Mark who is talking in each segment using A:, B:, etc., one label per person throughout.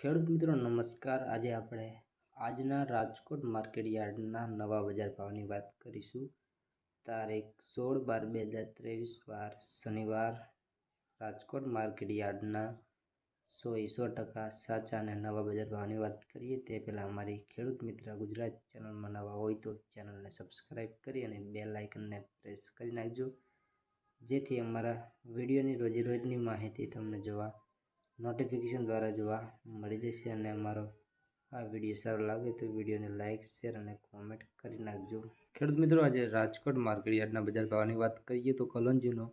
A: ખેડૂત મિત્રો, નમસ્કાર. આજે આપણે આજના રાજકોટ માર્કેટ યાર્ડના નવા બજાર ભાવની વાત કરીશું. તારીખ સોળ બાર બે હજાર ત્રેવીસ, વાર શનિવાર. રાજકોટ માર્કેટ યાર્ડના સો સો ટકા સાચા અને નવા બજાર ભાવની વાત કરીએ, તે પહેલાં અમારી ખેડૂત મિત્ર ગુજરાત ચેનલમાં નવા હોય તો ચેનલને સબસ્ક્રાઈબ કરી અને બે લાઇકનને પ્રેસ કરી નાખજો. જેથી અમારા વિડીયોની રોજી રોજની માહિતી તમને જોવા નોટિફિકેશન દ્વારા જોવા મળી જશે અને અમારો આ વીડિયો સારો લાગે તો વિડીયોને લાઇક શેર અને કોમેન્ટ કરી નાખજો ખેડૂત મિત્રો, આજે રાજકોટ માર્કેટ યાર્ડના બજાર ભાવની વાત કરીએ, તો કલોંજીનો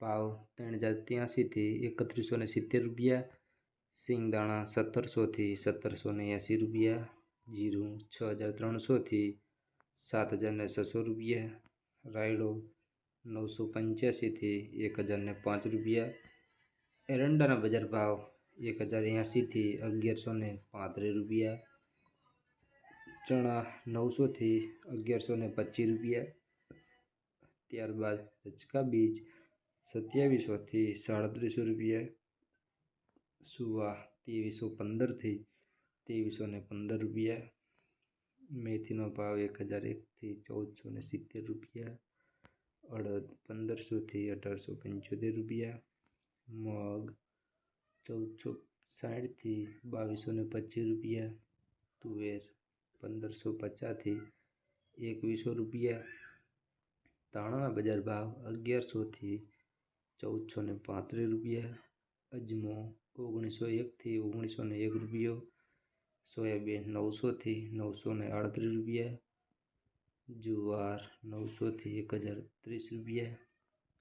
A: ભાવ ત્રણ હજાર ત્યાંસીથી એકત્રીસો ને સિત્તેર રૂપિયા, સિંગદાણા સત્તરસોથી સત્તરસો ને એંસી રૂપિયા, જીરું છ હજાર ત્રણસોથી સાત હજાર ને છસો રૂપિયા, રાયડો નવસો પંચ્યાસીથી એક હજાર ને પાંચ રૂપિયા એરંડાના બજાર ભાવ એક હજાર એંશીથી અગિયારસો ને પાંત્રીસ રૂપિયા. ચણા નવસોથી અગિયારસો ને પચીસ રૂપિયા. ત્યારબાદ રચકા બીજ સત્યાવીસોથી સાડત્રીસો રૂપિયા. સુવા ત્રેવીસો પંદરથી ત્રેવીસો ને પંદર રૂપિયા. મેથીનો ભાવ એક હજાર એકથી ચૌદસો ને સિત્તેર રૂપિયા. અડદ પંદરસોથી અઢારસો પંચોતેર રૂપિયા. મગ ચૌદસો સાઠથી બાવીસો ને પચીસ રૂપિયા, તુવેર પંદરસો પચાસથી એકવીસો રૂપિયા ધાણાના બજાર ભાવ અગિયારસોથી ચૌદસો ને પાંત્રીસ રૂપિયા, અજમો ઓગણીસો એકથી ઓગણીસો ને એક રૂપિયો, સોયાબીન નવસોથી નવસો ને આડત્રીસ રૂપિયા, જુવાર નવસોથી એક હજાર ત્રીસ રૂપિયા,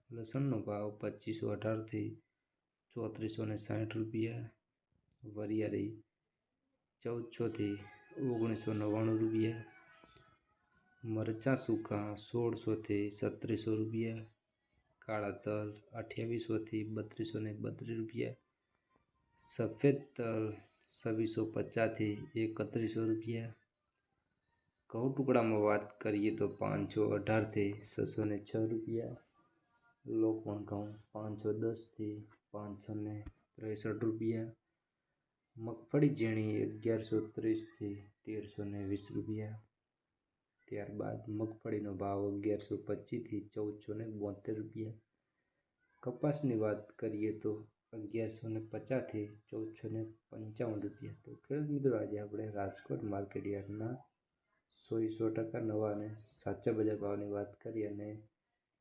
A: લસણનો ભાવ પચીસો અઢારથી ચોત્રીસો ને સાઠ રૂપિયા. વરિયાળી ચૌદસોથી ઓગણીસો નવ્વાણું રૂપિયા. મરચાં સૂકા સોળસોથી સત્રીસો રૂપિયા. કાળા તલ અઠ્યાવીસોથી બત્રીસો ને બત્રીસ રૂપિયા. સફેદ તલ છવ્વીસો પચાસથી એકત્રીસો રૂપિયા. ઘઉં ટુકડામાં વાત કરીએ તો પાંચસો અઢારથી છસો ને છ રૂપિયા. લોકવણ ઘઉં પાંચસો દસથી પાંચસો ને ત્રેસઠ રૂપિયા. મગફળી ઝીણી અગિયારસો ત્રીસથી તેરસો ને વીસ રૂપિયા. ત્યારબાદ મગફળીનો ભાવ અગિયારસો પચીસથી ચૌદસો ને બોતેર રૂપિયા. કપાસની વાત કરીએ તો અગિયારસો ને પચાસથી ચૌદસો ને પંચાવન રૂપિયા. તો ખેડૂત મિત્રો, આજે આપણે રાજકોટ માર્કેટ યાર્ડના સો સો ટકા નવા અને સાચા બજાર ભાવની વાત કરી અને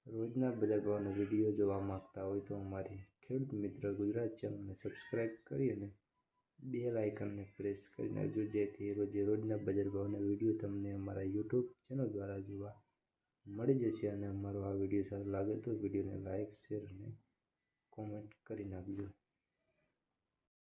A: રોજના બજાર ભાવનો વીડિયો જોવા માગતા હોય તો અમારી ખેડૂત મિત્ર ગુજરાત ચેનલને સબસ્ક્રાઈબ કરી અને બે આઇકનને પ્રેસ કરી નાખજો જેથી રોજે રોજના બજાર ભાવના વીડિયો તમને અમારા યુટ્યુબ ચેનલ દ્વારા જોવા મળી જશે અને અમારો આ વીડિયો સારો લાગે તો વિડીયોને લાઇક શેર અને કોમેન્ટ કરી નાખજો.